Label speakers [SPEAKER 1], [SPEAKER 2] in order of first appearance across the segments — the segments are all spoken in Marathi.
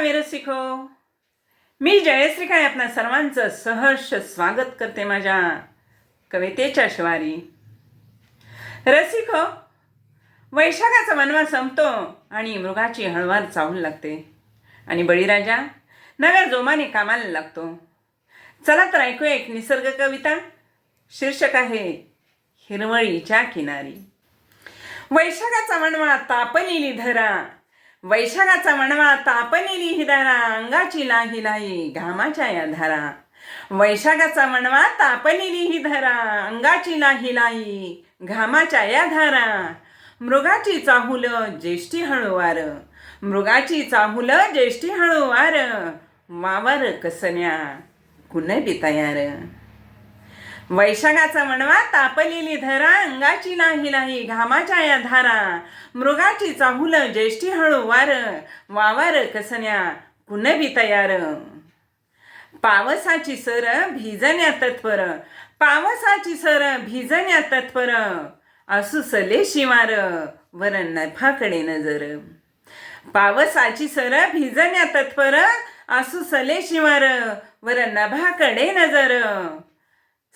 [SPEAKER 1] मेरे शिखो. मी जयश्री काय आपणा सर्वांचं सहर्ष स्वागत करते माझ्या कवितेच्या शिवारी. रसिको वैशाखाचा वनवा संपतो आणि मृगाची हळवार चावून लागते. आणि बळीराजा नव्या जोमाने कामाला लागतो. चला तर ऐकू एक निसर्ग कविता. शीर्षक आहे हिरवळीच्या किनारी. वैशाखाचा मनवा तापलेली धरा वैशाखाचा वणवा तापलेली ही अंगाची लाही लाही घामाच्या या धारा. वैशाखाचा वणवा तापलेली ही धारा अंगाची लाही लाही घामाच्या या धारा. मृगाची चाहुल ज्येष्ठी हळूवार. मृगाची चाहुल ज्येष्ठी हळूवार. वावर कसन्या कुणबी तयार. वैशाखाचा म्हणवा तापलेली धरा अंगाची नाही नाही घामाच्या या धारा. मृगाची चाहुल ज्येष्ठी हळू वार वावर कसन्या कुणबी तयार. पावसाची सर भिजण्या तत्पर पावसाची सर भिजण्या तत्पर असू सले शिवार वर नफाकडे नजर. पावसाची सर भिजण्या तत्पर असू सले शिवार वर नभाकडे नजर.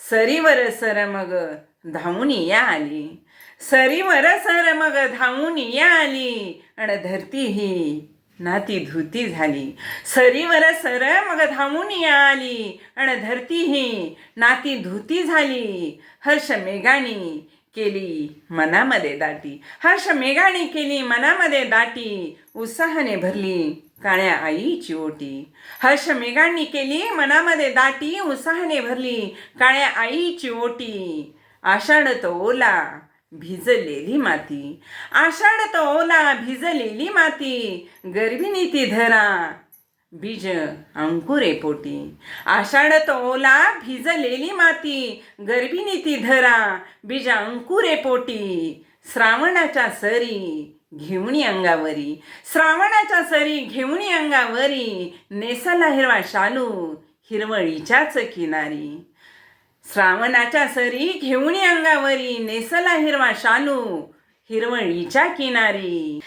[SPEAKER 1] सरीवर सर मग धावून या आली. सरीवर सर मग धावून या आली. अण धरती ही नाती धुती झाली. सरीवर सर मग धावून या आली. अण धरती ही नाती धुती झाली. हर्ष मेघाणी केली मनामध्ये दाटी. हर्ष मेघाणी केली मनामध्ये दाटी. उत्साहाने भरली. काळ्या आईची ओटी हर्ष मेघांनी केली मनामध्ये दाटी उत्साहाने भरली काळ्या आईची ओटी आषाढ तो ओला भिजलेली माती. आषाढ तो ओला भिजलेली माती. गर्भिणी ती धरा बीज अंकुरे पोटी. आषाढ तो ओला भिजलेली माती. गर्भिणी ती धरा बीज अंकुरे पोटी. श्रावणाच्या सरी घेऊनी अंगावरी. श्रावणाच्या सरी घेऊनी अंगावरी. नेसला हिरवा शालू हिरवळीच्याच किनारी. श्रावणाच्या सरी घेऊनी अंगावरी. नेसला हिरवा शालू हिरवळीच्या किनारी.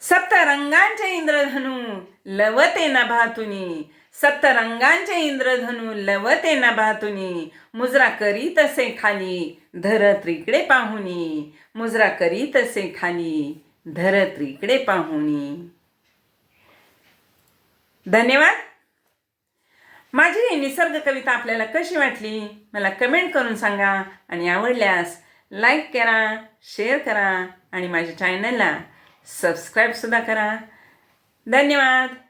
[SPEAKER 1] सप्तरंगांचे इंद्रधनू लवते नभातुनी सप्तरंगांचे इंद्रधनू लवते नभातुनी मुजरा करी तसे खाली धरत्रीकडे पाहुनी. मुजरा करी तसे खाली धरत्रीकडे पाहुणी. धन्यवाद. माझी ही निसर्ग कविता आपल्याला कशी वाटली? मला कमेंट करून सांगा आणि आवडल्यास लाईक करा शेअर करा आणि माझ्या चॅनलला सबस्क्राईबसुद्धा करा. धन्यवाद.